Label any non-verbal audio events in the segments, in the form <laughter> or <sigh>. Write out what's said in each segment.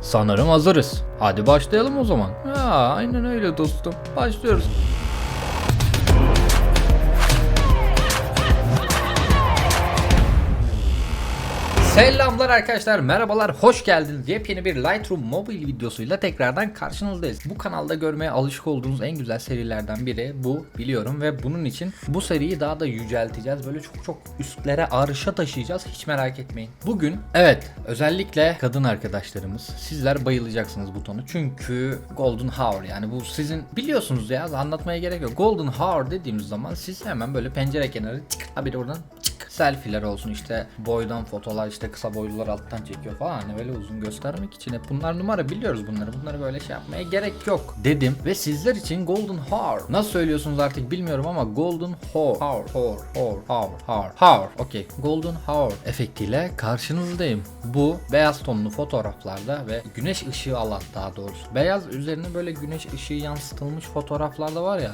Sanırım hazırız. Hadi başlayalım o zaman. Ya aynen öyle dostum. Başlıyoruz. Selamlar arkadaşlar, merhabalar, hoş geldiniz. Yepyeni bir Lightroom Mobile videosuyla tekrardan karşınızdayız. Bu kanalda görmeye alışık olduğunuz en güzel serilerden biri bu biliyorum ve bunun için bu seriyi daha da yücelteceğiz. Böyle çok çok üstlere arşa taşıyacağız. Hiç merak etmeyin. Bugün evet özellikle kadın arkadaşlarımız sizler bayılacaksınız butonu. Çünkü Golden Hour yani bu sizin biliyorsunuz ya anlatmaya gerek yok. Golden Hour dediğimiz zaman siz hemen böyle pencere kenarı ha bir de buradan çık selfie'ler olsun işte boydan fotolar işte kısa boylular alttan çekiyor falan. Hani böyle uzun göstermek için hep bunlar numara biliyoruz bunları. Bunları böyle şey yapmaya gerek yok dedim. Ve sizler için Golden Hour nasıl söylüyorsunuz artık bilmiyorum ama Golden Hour Hour Hour Hour Hour Hour Hour okey. Golden Hour efektiyle karşınızdayım. Bu beyaz tonlu fotoğraflarda ve güneş ışığı alan daha doğrusu beyaz üzerine böyle güneş ışığı yansıtılmış fotoğraflarda var ya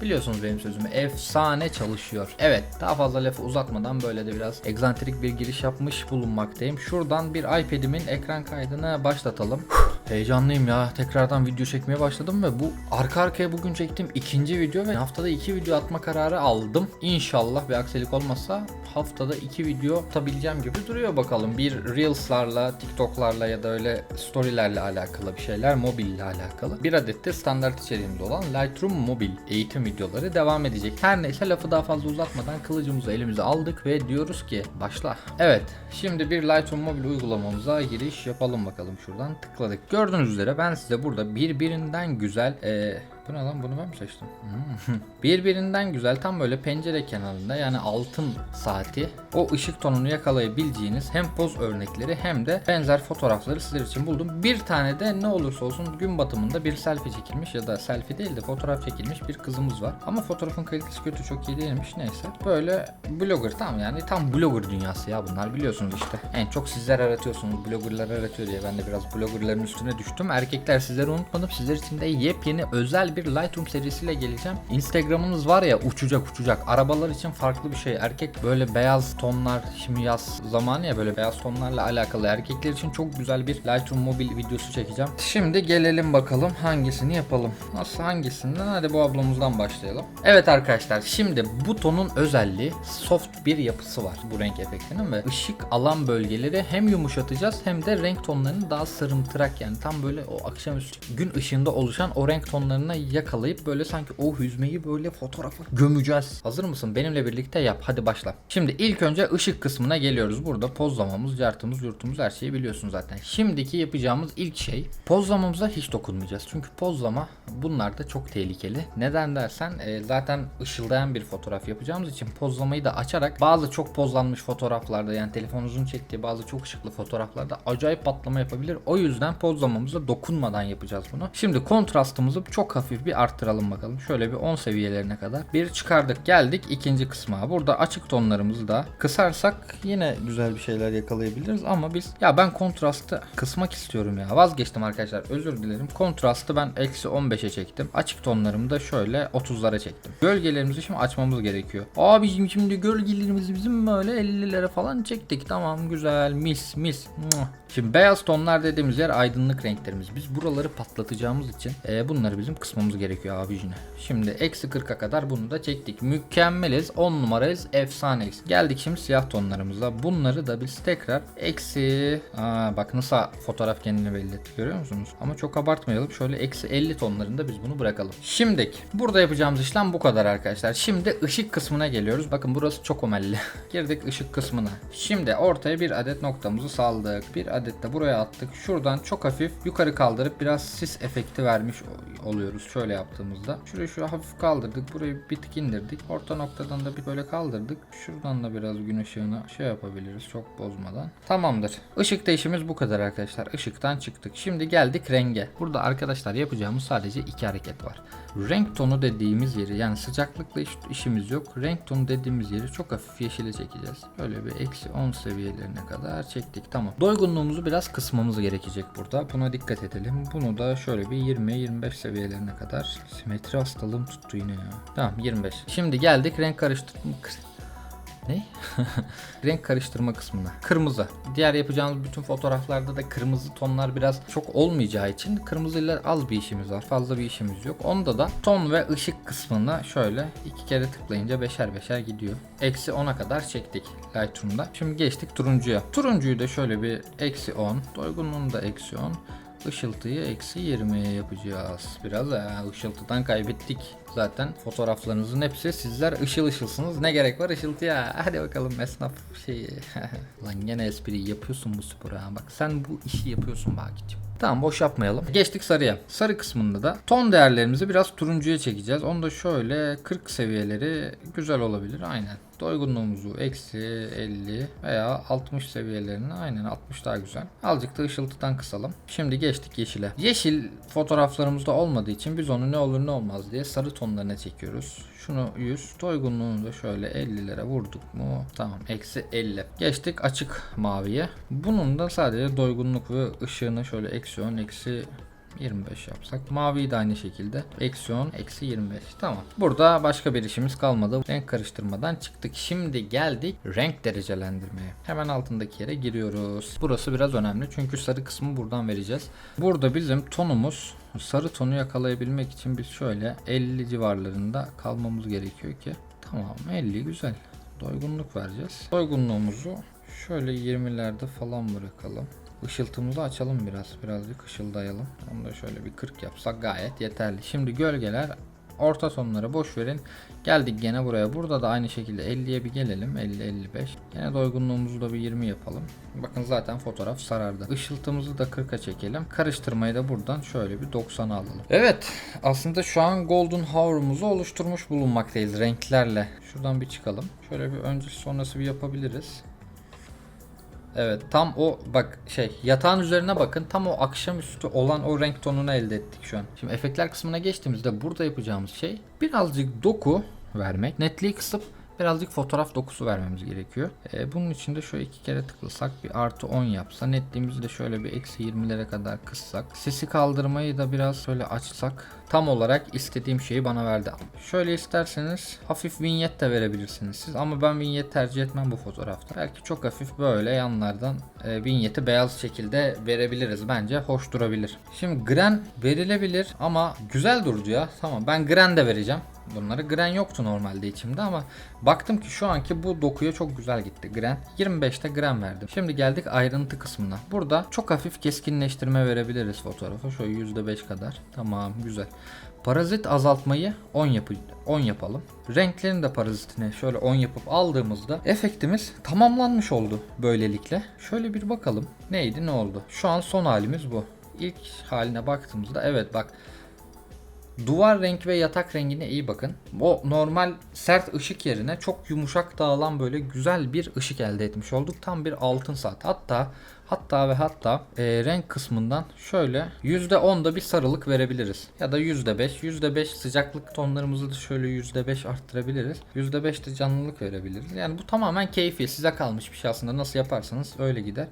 Biliyorsunuz benim sözümü efsane çalışıyor. Evet daha fazla lafı uzatmadan böyle de biraz egzantrik bir giriş yapmış bulunmaktayım. Şuradan bir iPad'imin ekran kaydını başlatalım. Heyecanlıyım ya. Tekrardan video çekmeye başladım ve bu arka arkaya bugün çektiğim ikinci video ve haftada iki video atma kararı aldım. İnşallah bir aksilik olmazsa haftada iki video atabileceğim gibi duruyor bakalım. Bir Reels'larla, TikTok'larla ya da öyle story'lerle alakalı bir şeyler, mobille alakalı. Bir adet de standart içeriğimde olan Lightroom Mobile eğitim videoları devam edecek. Her neyse lafı daha fazla uzatmadan kılıcımızı elimize aldık ve diyoruz ki başla. Evet, şimdi bir Lightroom Mobile uygulamamıza giriş yapalım bakalım şuradan tıkladık. Gördüğünüz üzere ben size burada birbirinden güzel eee bu ne lan bunu ben mi seçtim? Hmm. <laughs> Birbirinden güzel tam böyle pencere kenarında yani altın saati o ışık tonunu yakalayabileceğiniz hem poz örnekleri hem de benzer fotoğrafları sizler için buldum. Bir tane de ne olursa olsun gün batımında bir selfie çekilmiş ya da selfie değil de fotoğraf çekilmiş bir kızımız var. Ama fotoğrafın kalitesi kötü çok iyi değilmiş neyse. Böyle blogger tam yani tam blogger dünyası ya bunlar biliyorsunuz işte. En çok sizler aratıyorsunuz bloggerlar aratıyor diye ben de biraz bloggerların üstüne düştüm. Erkekler sizleri unutmadım. Sizler için de yepyeni özel bir Lightroom serisiyle geleceğim. Instagram'ınız var ya uçacak uçacak. Arabalar için farklı bir şey. Erkek böyle beyaz tonlar şimdi yaz zamanı ya böyle beyaz tonlarla alakalı. Erkekler için çok güzel bir Lightroom mobil videosu çekeceğim. Şimdi gelelim bakalım hangisini yapalım. Nasıl hangisinden? Hadi bu ablamızdan başlayalım. Evet arkadaşlar şimdi butonun özelliği soft bir yapısı var bu renk efektinin ve ışık alan bölgeleri hem yumuşatacağız hem de renk tonlarını daha sarımtırak yani tam böyle o akşamüstü gün ışığında oluşan o renk tonlarına yakalayıp böyle sanki o hüzmeyi böyle fotoğrafa gömeceğiz. Hazır mısın? Benimle birlikte yap. Hadi başla. Şimdi ilk önce ışık kısmına geliyoruz. Burada pozlamamız, cartımız, yurtumuz her şeyi biliyorsun zaten. Şimdiki yapacağımız ilk şey pozlamamıza hiç dokunmayacağız. Çünkü pozlama bunlar da çok tehlikeli. Neden dersen e, zaten ışıldayan bir fotoğraf yapacağımız için pozlamayı da açarak bazı çok pozlanmış fotoğraflarda yani telefonunuzun çektiği bazı çok ışıklı fotoğraflarda acayip patlama yapabilir. O yüzden pozlamamıza dokunmadan yapacağız bunu. Şimdi kontrastımızı çok hafif bir arttıralım bakalım. Şöyle bir 10 seviyelerine kadar bir çıkardık. Geldik ikinci kısma. Burada açık tonlarımızı da kısarsak yine güzel bir şeyler yakalayabiliriz ama biz ya ben kontrastı kısmak istiyorum ya. Vazgeçtim arkadaşlar. Özür dilerim. Kontrastı ben eksi 15'e çektim. Açık tonlarımı da şöyle 30'lara çektim. Gölgelerimizi şimdi açmamız gerekiyor. Abicim şimdi gölgelerimizi bizim böyle 50'lere falan çektik. Tamam güzel mis mis. Şimdi beyaz tonlar dediğimiz yer aydınlık renklerimiz. Biz buraları patlatacağımız için e, bunları bizim kısmamız gerekiyor abicine. Şimdi eksi 40'a kadar bunu da çektik. Mükemmeliz. 10 numarayız. Efsaneyiz. Geldik şimdi siyah tonlarımıza. Bunları da biz tekrar eksi... Aa, bak nasıl fotoğraf kendini belli. Görüyor musunuz? Ama çok abartmayalım. Şöyle eksi 50 tonlarında biz bunu bırakalım. Şimdiki burada yapacağımız işlem bu kadar arkadaşlar. Şimdi ışık kısmına geliyoruz. Bakın burası çok omelli. <laughs> Girdik ışık kısmına. Şimdi ortaya bir adet noktamızı saldık. Bir adet de buraya attık. Şuradan çok hafif yukarı kaldırıp biraz sis efekti vermiş oluyoruz şöyle yaptığımızda. Şurayı şöyle hafif kaldırdık. Burayı bir tık indirdik. Orta noktadan da bir böyle kaldırdık. Şuradan da biraz gün ışığını şey yapabiliriz çok bozmadan. Tamamdır. Işık değişimiz bu kadar arkadaşlar. Işıktan çıktık. Şimdi geldik renge. Burada arkadaşlar yapacağımız sadece iki hareket var. Renk tonu dediğimiz yeri yani sıcaklıkla iş- işimiz yok. Renk tonu dediğimiz yeri çok hafif yeşile çekeceğiz. Böyle bir eksi 10 seviyelerine kadar çektik. Tamam. Doygunluğumuzu biraz kısmamız gerekecek burada. Buna dikkat edelim. Bunu da şöyle bir 20-25 seviyelerine kadar. Simetri hastalığım tuttu yine ya. Tamam 25. Şimdi geldik renk karıştırma ne? <laughs> Renk karıştırma kısmına. Kırmızı. Diğer yapacağımız bütün fotoğraflarda da kırmızı tonlar biraz çok olmayacağı için kırmızıyla az bir işimiz var. Fazla bir işimiz yok. Onda da ton ve ışık kısmına şöyle iki kere tıklayınca beşer beşer gidiyor. Eksi 10'a kadar çektik Lightroom'da. Şimdi geçtik turuncuya. Turuncuyu da şöyle bir eksi 10. Doygunluğunu da eksi 10. Işıltıyı eksi 20'ye yapacağız. Biraz ya ışıltıdan kaybettik. Zaten fotoğraflarınızın hepsi sizler ışıl ışılsınız. Ne gerek var ışıltıya? Hadi bakalım esnaf şeyi. <laughs> Lan gene espri yapıyorsun bu spora. Bak sen bu işi yapıyorsun Bakit'ciğim. Tamam boş yapmayalım. Geçtik sarıya. Sarı kısmında da ton değerlerimizi biraz turuncuya çekeceğiz. Onu da şöyle 40 seviyeleri güzel olabilir. Aynen. Doygunluğumuzu eksi 50 veya 60 seviyelerini aynen 60 daha güzel. Azıcık da ışıltıdan kısalım. Şimdi geçtik yeşile. Yeşil fotoğraflarımızda olmadığı için biz onu ne olur ne olmaz diye sarı tonlarına çekiyoruz. Şunu 100. Doygunluğunu da şöyle 50'lere vurduk mu? Tamam. Eksi 50. Geçtik açık maviye. Bunun da sadece doygunluk ve ışığını şöyle eksi 10 eksi 25 yapsak. Maviyi de aynı şekilde. Eksi 10, eksi 25. Tamam. Burada başka bir işimiz kalmadı. Renk karıştırmadan çıktık. Şimdi geldik renk derecelendirmeye. Hemen altındaki yere giriyoruz. Burası biraz önemli. Çünkü sarı kısmı buradan vereceğiz. Burada bizim tonumuz sarı tonu yakalayabilmek için biz şöyle 50 civarlarında kalmamız gerekiyor ki. Tamam 50 güzel. Doygunluk vereceğiz. Doygunluğumuzu şöyle 20'lerde falan bırakalım. Işıltımızı açalım biraz. Birazcık ışıldayalım. Onu da şöyle bir 40 yapsak gayet yeterli. Şimdi gölgeler orta tonları boş verin. Geldik gene buraya. Burada da aynı şekilde 50'ye bir gelelim. 50-55. Gene doygunluğumuzu da bir 20 yapalım. Bakın zaten fotoğraf sarardı. Işıltımızı da 40'a çekelim. Karıştırmayı da buradan şöyle bir 90'a alalım. Evet. Aslında şu an Golden Hour'umuzu oluşturmuş bulunmaktayız renklerle. Şuradan bir çıkalım. Şöyle bir öncesi sonrası bir yapabiliriz. Evet tam o bak şey yatağın üzerine bakın tam o akşamüstü olan o renk tonunu elde ettik şu an. Şimdi efektler kısmına geçtiğimizde burada yapacağımız şey birazcık doku vermek. Netliği kısıp birazcık fotoğraf dokusu vermemiz gerekiyor. Ee, bunun için de şöyle iki kere tıklasak bir artı 10 yapsa netliğimizi de şöyle bir eksi 20'lere kadar kıssak. Sesi kaldırmayı da biraz şöyle açsak tam olarak istediğim şeyi bana verdi. Şöyle isterseniz hafif vinyet de verebilirsiniz siz ama ben vinyet tercih etmem bu fotoğrafta. Belki çok hafif böyle yanlardan e, vinyeti beyaz şekilde verebiliriz. Bence hoş durabilir. Şimdi gren verilebilir ama güzel durdu ya. Tamam ben gren de vereceğim. Bunları gren yoktu normalde içimde ama baktım ki şu anki bu dokuya çok güzel gitti gren. 25'te gren verdim. Şimdi geldik ayrıntı kısmına. Burada çok hafif keskinleştirme verebiliriz fotoğrafa. Şöyle %5 kadar. Tamam güzel. Parazit azaltmayı 10 yapı 10 yapalım. Renklerin de parazitini şöyle 10 yapıp aldığımızda efektimiz tamamlanmış oldu böylelikle. Şöyle bir bakalım. Neydi ne oldu? Şu an son halimiz bu. İlk haline baktığımızda evet bak Duvar rengi ve yatak rengine iyi bakın. O normal sert ışık yerine çok yumuşak dağılan böyle güzel bir ışık elde etmiş olduk. Tam bir altın saat. Hatta hatta ve hatta e, renk kısmından şöyle %10'da bir sarılık verebiliriz. Ya da %5. %5 sıcaklık tonlarımızı da şöyle %5 arttırabiliriz. %5 de canlılık verebiliriz. Yani bu tamamen keyfi. Size kalmış bir şey aslında. Nasıl yaparsanız öyle gider.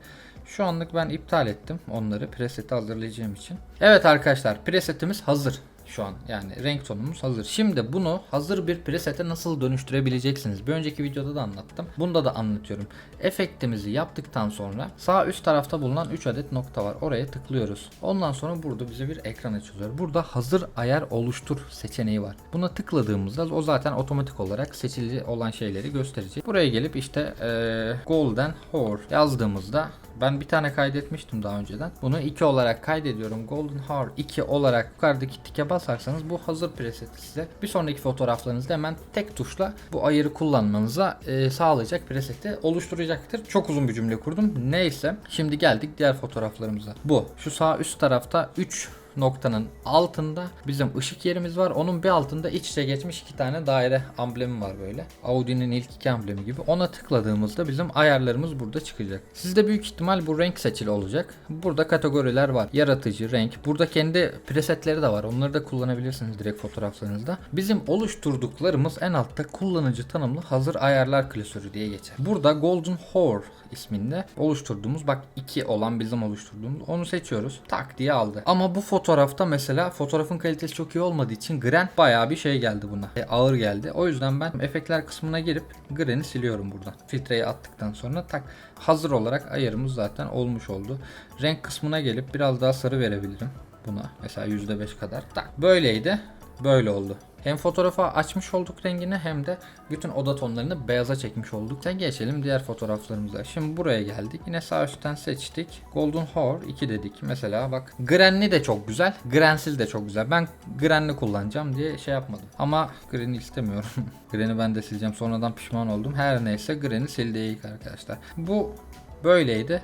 Şu anlık ben iptal ettim onları preseti hazırlayacağım için. Evet arkadaşlar presetimiz hazır şu an yani renk tonumuz hazır. Şimdi bunu hazır bir presete nasıl dönüştürebileceksiniz? Bir önceki videoda da anlattım. Bunda da anlatıyorum. Efektimizi yaptıktan sonra sağ üst tarafta bulunan 3 adet nokta var. Oraya tıklıyoruz. Ondan sonra burada bize bir ekran açılıyor. Burada hazır ayar oluştur seçeneği var. Buna tıkladığımızda o zaten otomatik olarak seçili olan şeyleri gösterecek. Buraya gelip işte ee, Golden Hour yazdığımızda ben bir tane kaydetmiştim daha önceden. Bunu 2 olarak kaydediyorum. Golden Hour 2 olarak yukarıdaki tike basarsanız bu hazır preseti size bir sonraki fotoğraflarınızda hemen tek tuşla bu ayarı kullanmanıza e, sağlayacak preseti oluşturacaktır. Çok uzun bir cümle kurdum. Neyse şimdi geldik diğer fotoğraflarımıza. Bu şu sağ üst tarafta 3 noktanın altında bizim ışık yerimiz var. Onun bir altında iç içe geçmiş iki tane daire amblemi var böyle. Audi'nin ilk iki amblemi gibi. Ona tıkladığımızda bizim ayarlarımız burada çıkacak. Sizde büyük ihtimal bu renk seçili olacak. Burada kategoriler var. Yaratıcı, renk. Burada kendi presetleri de var. Onları da kullanabilirsiniz direkt fotoğraflarınızda. Bizim oluşturduklarımız en altta kullanıcı tanımlı hazır ayarlar klasörü diye geçer. Burada Golden Hour isminde oluşturduğumuz bak iki olan bizim oluşturduğumuz onu seçiyoruz. Tak diye aldı. Ama bu fotoğraf fotoğrafta mesela fotoğrafın kalitesi çok iyi olmadığı için Gren bayağı bir şey geldi buna. E, ağır geldi. O yüzden ben efektler kısmına girip Gren'i siliyorum buradan. Filtreyi attıktan sonra tak hazır olarak ayarımız zaten olmuş oldu. Renk kısmına gelip biraz daha sarı verebilirim buna. Mesela %5 kadar. Tak böyleydi. Böyle oldu. Hem fotoğrafa açmış olduk rengini hem de bütün oda tonlarını beyaza çekmiş olduk. Sen geçelim diğer fotoğraflarımıza. Şimdi buraya geldik. Yine sağ üstten seçtik. Golden Hour 2 dedik. Mesela bak Grenli de çok güzel. Grensiz de çok güzel. Ben Grenli kullanacağım diye şey yapmadım. Ama Gren'i istemiyorum. <laughs> Gren'i ben de sileceğim. Sonradan pişman oldum. Her neyse Gren'i sildik arkadaşlar. Bu böyleydi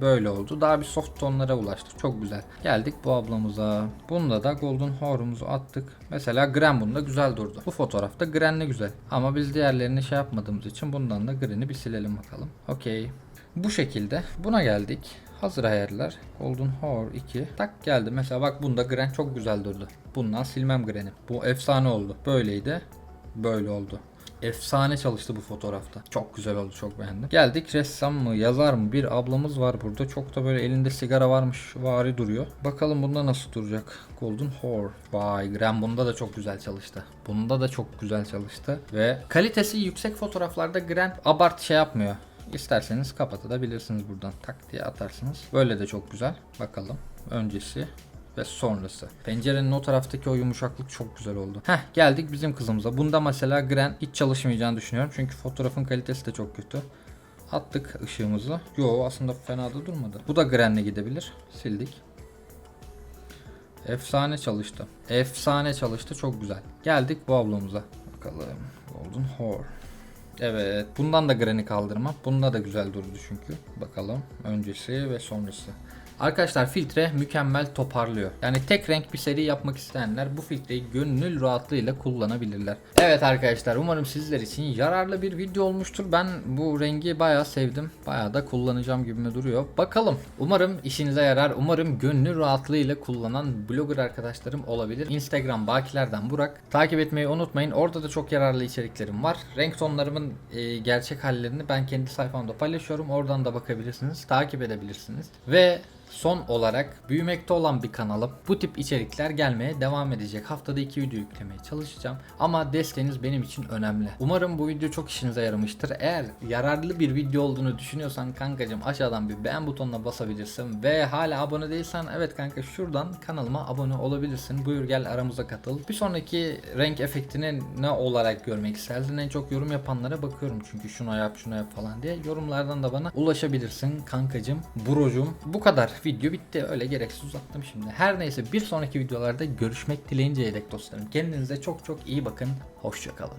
böyle oldu. Daha bir soft tonlara ulaştık. Çok güzel. Geldik bu ablamıza. Bunda da Golden Hour'umuzu attık. Mesela Gren bunda güzel durdu. Bu fotoğrafta Gren'li güzel. Ama biz diğerlerini şey yapmadığımız için bundan da Gren'i bir silelim bakalım. Okey. Bu şekilde. Buna geldik. Hazır ayarlar. Golden Hour 2. Tak geldi. Mesela bak bunda Gren çok güzel durdu. Bundan silmem Gren'i. Bu efsane oldu. Böyleydi. Böyle oldu. Efsane çalıştı bu fotoğrafta. Çok güzel oldu. Çok beğendim. Geldik ressam mı yazar mı bir ablamız var burada. Çok da böyle elinde sigara varmış vari duruyor. Bakalım bunda nasıl duracak. Golden Whore. Vay Graham bunda da çok güzel çalıştı. Bunda da çok güzel çalıştı. Ve kalitesi yüksek fotoğraflarda Grant abart şey yapmıyor. İsterseniz kapatabilirsiniz buradan. Tak diye atarsınız. Böyle de çok güzel. Bakalım. Öncesi ve sonrası. Pencerenin o taraftaki o yumuşaklık çok güzel oldu. Heh geldik bizim kızımıza. Bunda mesela Gren hiç çalışmayacağını düşünüyorum. Çünkü fotoğrafın kalitesi de çok kötü. Attık ışığımızı. Yo aslında fena da durmadı. Bu da Gren'le gidebilir. Sildik. Efsane çalıştı. Efsane çalıştı. Çok güzel. Geldik bu ablamıza. Bakalım. Golden Whore. Evet. Bundan da Gren'i kaldırmam. Bunda da güzel durdu çünkü. Bakalım. Öncesi ve sonrası. Arkadaşlar filtre mükemmel toparlıyor. Yani tek renk bir seri yapmak isteyenler bu filtreyi gönül rahatlığıyla kullanabilirler. Evet arkadaşlar umarım sizler için yararlı bir video olmuştur. Ben bu rengi bayağı sevdim. Bayağı da kullanacağım gibime duruyor. Bakalım. Umarım işinize yarar. Umarım gönül rahatlığıyla kullanan blogger arkadaşlarım olabilir. Instagram bakilerden Burak. Takip etmeyi unutmayın. Orada da çok yararlı içeriklerim var. Renk tonlarımın e, gerçek hallerini ben kendi sayfamda paylaşıyorum. Oradan da bakabilirsiniz. Takip edebilirsiniz. Ve Son olarak büyümekte olan bir kanalım. Bu tip içerikler gelmeye devam edecek. Haftada iki video yüklemeye çalışacağım. Ama desteğiniz benim için önemli. Umarım bu video çok işinize yaramıştır. Eğer yararlı bir video olduğunu düşünüyorsan kankacım aşağıdan bir beğen butonuna basabilirsin. Ve hala abone değilsen evet kanka şuradan kanalıma abone olabilirsin. Buyur gel aramıza katıl. Bir sonraki renk efektini ne olarak görmek isterdin? En çok yorum yapanlara bakıyorum çünkü şuna yap şuna yap falan diye. Yorumlardan da bana ulaşabilirsin kankacım, brocum. Bu kadar video bitti. Öyle gereksiz uzattım şimdi. Her neyse bir sonraki videolarda görüşmek dileğince yedek dostlarım. Kendinize çok çok iyi bakın. Hoşçakalın.